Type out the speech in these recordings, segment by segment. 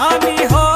আমি হয়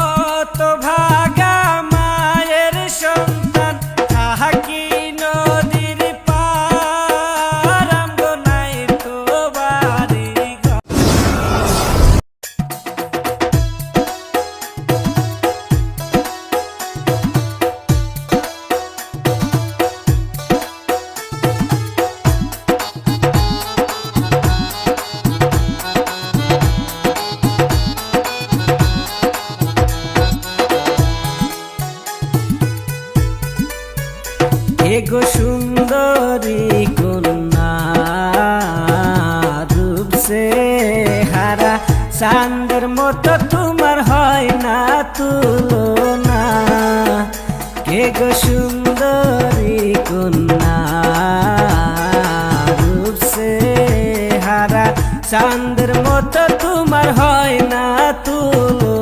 সুন্দরী কন্যা রূপসে হারা। চান্দর মতো তোমার হয় না তুলনা। কে গো সুন্দরী কন্যা রূপসে হারা। চান্দর মতো তোমার হয় না তুলনা।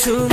To.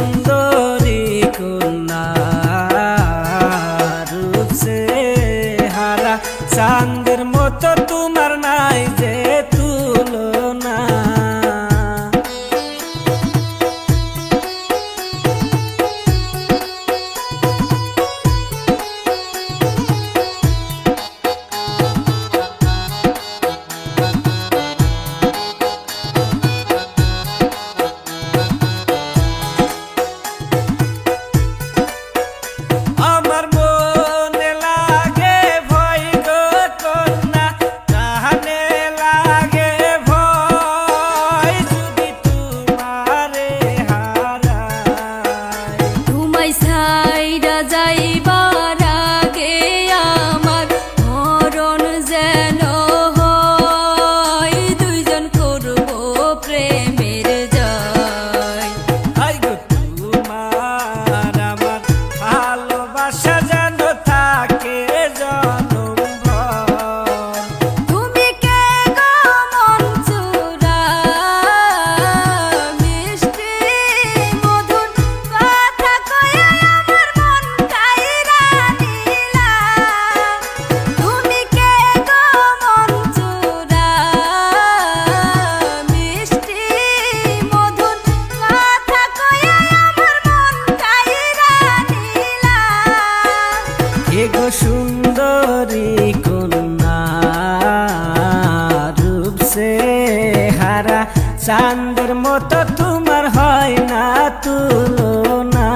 চাঁদের মতো তোমার হয় না তুলনা।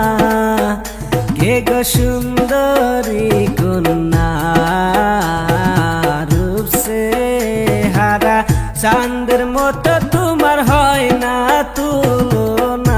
কে গো সুন্দরী কন্যা? রূপসে হারা। চাঁদের মতো তোমার হয় না তুলনা।